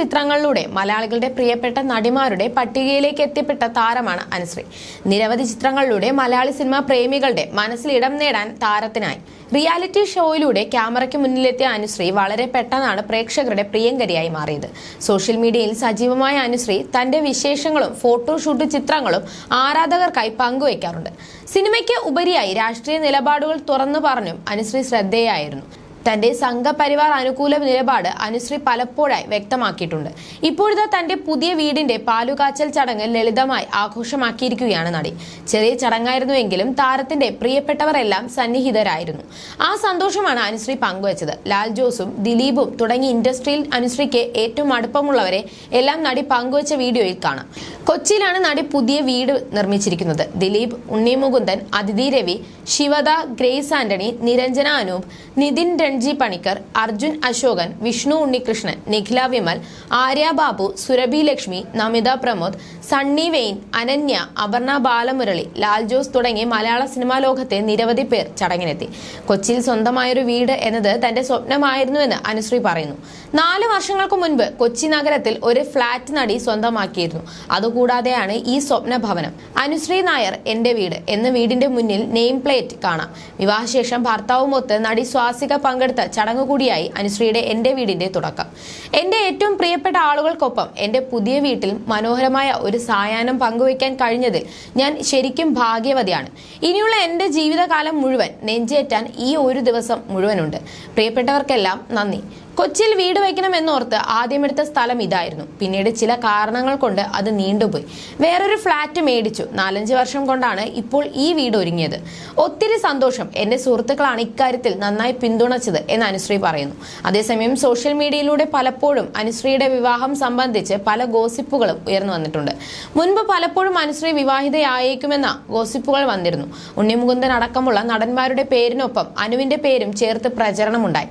ചിത്രങ്ങളിലൂടെ മലയാളികളുടെ പ്രിയപ്പെട്ട നടിമാരുടെ പട്ടികയിലേക്ക് എത്തിപ്പെട്ട താരമാണ് അനുശ്രീ. നിരവധി ചിത്രങ്ങളിലൂടെ മലയാളി സിനിമാ പ്രേമികളുടെ മനസ്സിൽ ഇടം നേടാൻ താരത്തിനായി. റിയാലിറ്റി ഷോയിലൂടെ ക്യാമറയ്ക്ക് മുന്നിലെത്തിയ അനുശ്രീ വളരെ പെട്ടെന്നാണ് പ്രേക്ഷകരുടെ പ്രിയങ്കരിയായി മാറിയത്. സോഷ്യൽ മീഡിയയിൽ സജീവമായ അനുശ്രീ തന്റെ വിശേഷങ്ങളും ഫോട്ടോഷൂട്ട് ചിത്രങ്ങളും ആരാധകർക്കായി പങ്കുവയ്ക്കാറുണ്ട്. സിനിമയ്ക്ക് ഉപരിയായി രാഷ്ട്രീയ നിലപാടുകൾ തുറന്നു പറഞ്ഞും അനുശ്രീ ശ്രദ്ധേയായിരുന്നു. തന്റെ സംഘപരിവാർ അനുകൂല നിലപാട് അനുശ്രീ പലപ്പോഴായി വ്യക്തമാക്കിയിട്ടുണ്ട്. ഇപ്പോഴത്തെ തന്റെ പുതിയ വീടിന്റെ പാലുകാച്ചൽ ചടങ്ങ് ലളിതമായി ആഘോഷമാക്കിയിരിക്കുകയാണ് നടി. ചെറിയ ചടങ്ങായിരുന്നുവെങ്കിലും താരത്തിന്റെ പ്രിയപ്പെട്ടവരെല്ലാം സന്നിഹിതരായിരുന്നു. ആ സന്തോഷമാണ് അനുശ്രീ പങ്കുവച്ചത്. ലാൽ ജോസും ദിലീപും തുടങ്ങി ഇൻഡസ്ട്രിയിൽ അനുശ്രീക്ക് ഏറ്റവും അടുപ്പമുള്ളവരെ എല്ലാം നടി പങ്കുവച്ച വീഡിയോയിൽ കാണാം. കൊച്ചിയിലാണ് നടി പുതിയ വീട് നിർമ്മിച്ചിരിക്കുന്നത്. ദിലീപ് ഉണ്ണി മുകുന്ദൻ അതിഥി രവി ശിവദ ഗ്രേസ് ആന്റണി നിരഞ്ജന അനൂപ് നിതിൻ രൺജി പണിക്കർ അർജുൻ അശോകൻ വിഷ്ണു ഉണ്ണികൃഷ്ണൻ നിഖില വിമൽ ആര്യ ബാബു സുരഭി ലക്ഷ്മി നമിത പ്രമോദ് സണ്ണി വെയിൻ അനന്യ അപർണ ബാലമുരളി ലാൽ ജോസ് തുടങ്ങി മലയാള സിനിമാ ലോകത്തെ നിരവധി പേർ ചടങ്ങിനെത്തി. കൊച്ചിയിൽ സ്വന്തമായൊരു വീട് എന്നത് തന്റെ സ്വപ്നമായിരുന്നുവെന്ന് അനുശ്രീ പറയുന്നു. നാല് വർഷങ്ങൾക്ക് മുൻപ് കൊച്ചി നഗരത്തിൽ ഒരു ഫ്ളാറ്റ് നടി സ്വന്തമാക്കിയിരുന്നു. അതുകൂടാതെയാണ് ഈ സ്വപ്ന ഭവനം അനുശ്രീ നായർ എന്റെ വീട് എന്ന വീടിന്റെ മുന്നിൽ നെയിം പ്ലേറ്റ് കാണാം. വിവാഹശേഷം ഭർത്താവുമൊത്ത് നടി സ്വാസിക പങ്കെടുത്ത ചടങ്ങ് കൂടിയായി അനുശ്രീയുടെ എന്റെ വീടിന്റെ തുടക്കം. എന്റെ ഏറ്റവും പ്രിയപ്പെട്ട ആളുകൾക്കൊപ്പം എന്റെ പുതിയ വീട്ടിൽ മനോഹരമായ ഒരു സായാഹ്നം പങ്കുവയ്ക്കാൻ കഴിഞ്ഞതിൽ ഞാൻ ശരിക്കും ഭാഗ്യവതിയാണ്. ഇനിയുള്ള എന്റെ ജീവിതകാലം മുഴുവൻ നെഞ്ചേറ്റാൻ ഈ ഒരു ദിവസം മുഴുവനുണ്ട്. പ്രിയപ്പെട്ടവർക്കെല്ലാം നന്ദി. കൊച്ചിയിൽ വീട് വെക്കണമെന്നോർത്ത് ആദ്യം എടുത്ത സ്ഥലം ഇതായിരുന്നു. പിന്നീട് ചില കാരണങ്ങൾ കൊണ്ട് അത് നീണ്ടുപോയി. വേറൊരു ഫ്ലാറ്റ് മേടിച്ചു. നാലഞ്ച് വർഷം കൊണ്ടാണ് ഇപ്പോൾ ഈ വീട് ഒരുങ്ങിയത്. ഒത്തിരി സന്തോഷം. എന്റെ സുഹൃത്തുക്കളാണ് ഇക്കാര്യത്തിൽ നന്നായി പിന്തുണച്ചത് എന്ന് അനുശ്രീ പറയുന്നു. അതേസമയം സോഷ്യൽ മീഡിയയിലൂടെ പലപ്പോഴും അനുശ്രീയുടെ വിവാഹം സംബന്ധിച്ച് പല ഗോസിപ്പുകളും ഉയർന്നു വന്നിട്ടുണ്ട്. മുൻപ് പലപ്പോഴും അനുശ്രീ വിവാഹിതയായേക്കുമെന്ന ഗോസിപ്പുകൾ വന്നിരുന്നു. ഉണ്ണിമുകുന്ദൻ അടക്കമുള്ള നടന്മാരുടെ പേരിനൊപ്പം അനുവിന്റെ പേരും ചേർത്ത് പ്രചരണമുണ്ടായി.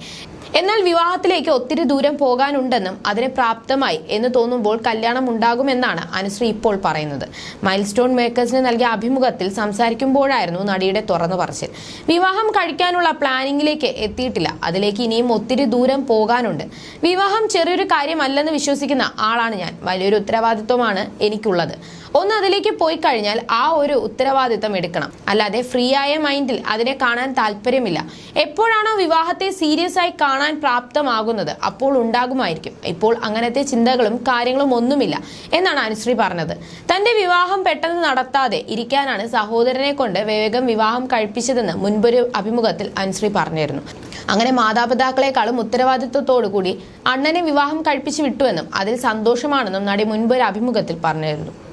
എന്നാൽ വിവാഹത്തിലേക്ക് ഒത്തിരി ദൂരം പോകാനുണ്ടെന്നും അതിന് പ്രാപ്തമായി എന്ന് തോന്നുമ്പോൾ കല്യാണം ഉണ്ടാകുമെന്നാണ് അനുശ്രീ ഇപ്പോൾ പറയുന്നത്. മൈൽ സ്റ്റോൺ മേക്കേഴ്സിന് നൽകിയ അഭിമുഖത്തിൽ സംസാരിക്കുമ്പോഴായിരുന്നു നടിയുടെ തുറന്നു പറച്ചിൽ. വിവാഹം കഴിക്കാനുള്ള പ്ലാനിങ്ങിലേക്ക് എത്തിയിട്ടില്ല. അതിലേക്ക് ഇനിയും ഒത്തിരി ദൂരം പോകാനുണ്ട്. വിവാഹം ചെറിയൊരു കാര്യമല്ലെന്ന് വിശ്വസിക്കുന്ന ആളാണ് ഞാൻ. വലിയൊരു ഉത്തരവാദിത്വമാണ് എനിക്കുള്ളത്. ഒന്ന് അതിലേക്ക് പോയി കഴിഞ്ഞാൽ ആ ഒരു ഉത്തരവാദിത്തം എടുക്കണം. അല്ലാതെ ഫ്രീ ആയ മൈൻഡിൽ അതിനെ കാണാൻ താല്പര്യമില്ല. എപ്പോഴാണോ വിവാഹത്തെ സീരിയസ് ആയി കാണാൻ പ്രാപ്തമാകുന്നത് അപ്പോൾ ഉണ്ടാകുമായിരിക്കും. ഇപ്പോൾ അങ്ങനത്തെ ചിന്തകളും കാര്യങ്ങളും ഒന്നുമില്ല എന്നാണ് അനുശ്രീ പറഞ്ഞത്. തന്റെ വിവാഹം പെട്ടെന്ന് നടത്താതെ ഇരിക്കാനാണ് സഹോദരനെ കൊണ്ട് വേഗം വിവാഹം കഴിപ്പിച്ചതെന്ന് മുൻപൊരു അഭിമുഖത്തിൽ അനുശ്രീ പറഞ്ഞിരുന്നു. അങ്ങനെ മാതാപിതാക്കളെക്കാളും ഉത്തരവാദിത്വത്തോടു കൂടി അണ്ണനെ വിവാഹം കഴിപ്പിച്ചു വിട്ടുവെന്നും അതിൽ സന്തോഷമാണെന്നും നടി മുൻപൊരു അഭിമുഖത്തിൽ പറഞ്ഞിരുന്നു.